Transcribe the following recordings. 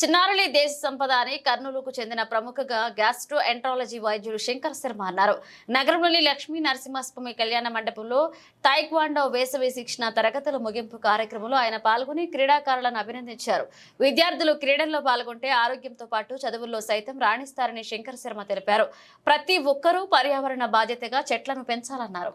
చిన్నారులి దేశ సంపద అని కర్నూలుకు చెందిన ప్రముఖగా గ్యాస్ట్రో ఎంట్రాలజీ వైద్యులు శంకర్ శర్మ అన్నారు. నగరంలోని లక్ష్మీ నరసింహస్వామి కళ్యాణ మండపంలో తైక్వాండో వేసవి శిక్షణ తరగతుల ముగింపు కార్యక్రమంలో ఆయన పాల్గొని క్రీడాకారులను అభినందించారు. విద్యార్థులు క్రీడల్లో పాల్గొంటే ఆరోగ్యంతో పాటు చదువుల్లో సైతం రాణిస్తారని శంకర్ శర్మ తెలిపారు. ప్రతి ఒక్కరూ పర్యావరణ బాధ్యతగా చెట్లను పెంచాలన్నారు.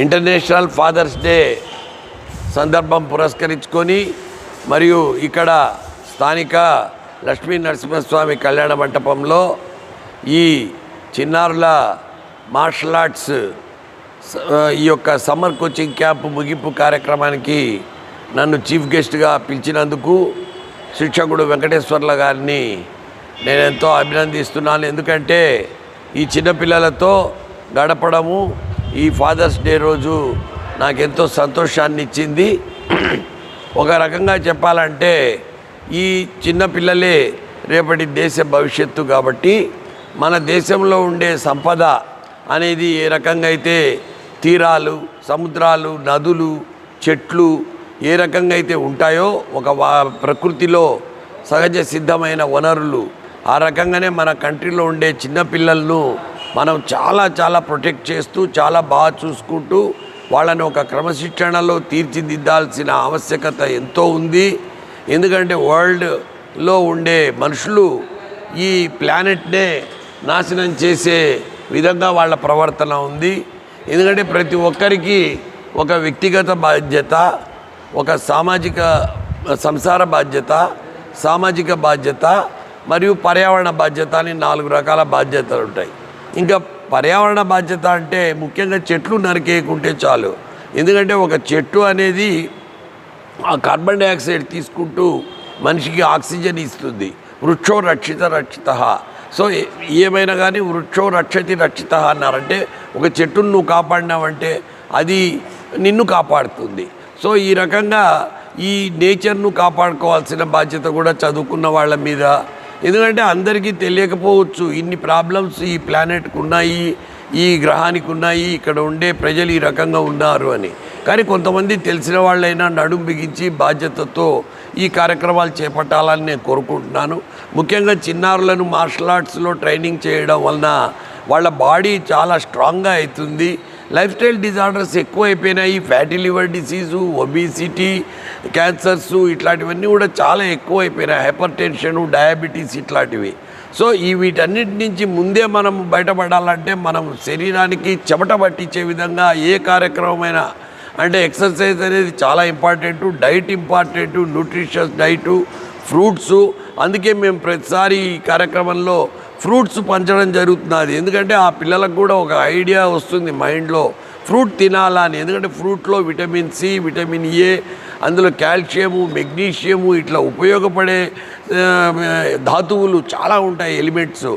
ఇంటర్నేషనల్ ఫాదర్స్ డే సందర్భం పురస్కరించుకొని మరియు ఇక్కడ స్థానిక లక్ష్మీ నరసింహస్వామి కళ్యాణ మంటపంలో ఈ చిన్నారుల మార్షల్ ఆర్ట్స్ ఈ యొక్క సమ్మర్ కోచింగ్ క్యాంప్ ముగింపు కార్యక్రమానికి నన్ను చీఫ్ గెస్ట్గా పిలిచినందుకు శిక్షకుడు వెంకటేశ్వర్ల గారిని నేను ఎంతో అభినందిస్తున్నాను. ఎందుకంటే ఈ చిన్నపిల్లలతో గడపడము. ఈ ఫాదర్స్ డే రోజు నాకెంతో సంతోషాన్ని ఇచ్చింది ఒక రకంగా చెప్పాలంటే ఈ చిన్నపిల్లలే రేపటి దేశ భవిష్యత్తు కాబట్టి మన దేశంలో ఉండే సంపద అనేది ఏ రకంగా అయితే తీరాలు సముద్రాలు నదులు చెట్లు ఏ రకంగా అయితే ఉంటాయో ఒక వా- ప్రకృతిలో సహజ సిద్ధమైన వనరులు ఆ రకంగానే మన కంట్రీలో ఉండే చిన్నపిల్లలను మనం చాలా చాలా ప్రొటెక్ట్ చేస్తూ చాలా బాగా చూసుకుంటూ వాళ్ళని ఒక క్రమశిక్షణలో తీర్చిదిద్దాల్సిన ఆవశ్యకత ఎంతో ఉంది. ఎందుకంటే వరల్డ్లో ఉండే మనుషులు ఈ ప్లానెట్నే నాశనం చేసే విధంగా వాళ్ళ ప్రవర్తన ఉంది. ఎందుకంటే ప్రతి ఒక్కరికి ఒక వ్యక్తిగత బాధ్యత ఒక సామాజిక సంసార బాధ్యత సామాజిక బాధ్యత మరియు పర్యావరణ బాధ్యత అని నాలుగు రకాల బాధ్యతలు ఉంటాయి. ఇంకా పర్యావరణ బాధ్యత అంటే ముఖ్యంగా చెట్లు నరికేయకుంటే చాలు. ఎందుకంటే ఒక చెట్టు అనేది ఆ కార్బన్ డైఆక్సైడ్ తీసుకుంటూ మనిషికి ఆక్సిజన్ ఇస్తుంది. వృక్షో రక్షిత రక్షిత. సో ఏమైనా కానీ వృక్షో రక్షతి రక్షిత అన్నారంటే ఒక చెట్టును నువ్వు కాపాడినావంటే అది నిన్ను కాపాడుతుంది. సో ఈ రకంగా ఈ నేచర్ను కాపాడుకోవాల్సిన బాధ్యత కూడా చదువుకున్న వాళ్ళ మీద ఎందుకంటే అందరికీ తెలియకపోవచ్చు ఇన్ని ప్రాబ్లమ్స్ ఈ ప్లానెట్కి ఉన్నాయి ఈ గ్రహానికి ఉన్నాయి ఇక్కడ ఉండే ప్రజలు ఈ రకంగా ఉన్నారు అని. కానీ కొంతమంది తెలిసిన వాళ్ళైనా నడుం బిగించి బాధ్యతతో ఈ కార్యక్రమాలు చేపట్టాలని నేను కోరుకుంటున్నాను. ముఖ్యంగా చిన్నారులను మార్షల్ ఆర్ట్స్లో ట్రైనింగ్ చేయడం వలన వాళ్ళ బాడీ చాలా స్ట్రాంగ్గా అవుతుంది. లైఫ్ స్టైల్ డిజార్డర్స్ ఎక్కువైపోయినాయి. Fatty liver disease obesity cancers ఇట్లాంటివన్నీ కూడా చాలా ఎక్కువైపోయినాయి. హైపర్ టెన్షను డయాబెటీస్ ఇట్లాంటివి. సో ఈ వీటన్నిటి నుంచి ముందే మనం బయటపడాలంటే మనం శరీరానికి చెమట పట్టించే విధంగా ఏ కార్యక్రమమైనా అంటే ఎక్సర్సైజ్ అనేది చాలా important diet important nutritious diet fruits. అందుకే మేము ప్రతిసారి ఈ కార్యక్రమంలో ఫ్రూట్స్ పంచడం జరుగుతున్నది. ఎందుకంటే ఆ పిల్లలకు కూడా ఒక ఐడియా వస్తుంది మైండ్లో. ఫ్రూట్ తినాలా అని. ఎందుకంటే ఫ్రూట్లో విటమిన్ సి విటమిన్ ఏ అందులో కాల్షియము మెగ్నీషియము ఇట్లా ఉపయోగపడే ధాతువులు చాలా ఉంటాయి ఎలిమెంట్స్.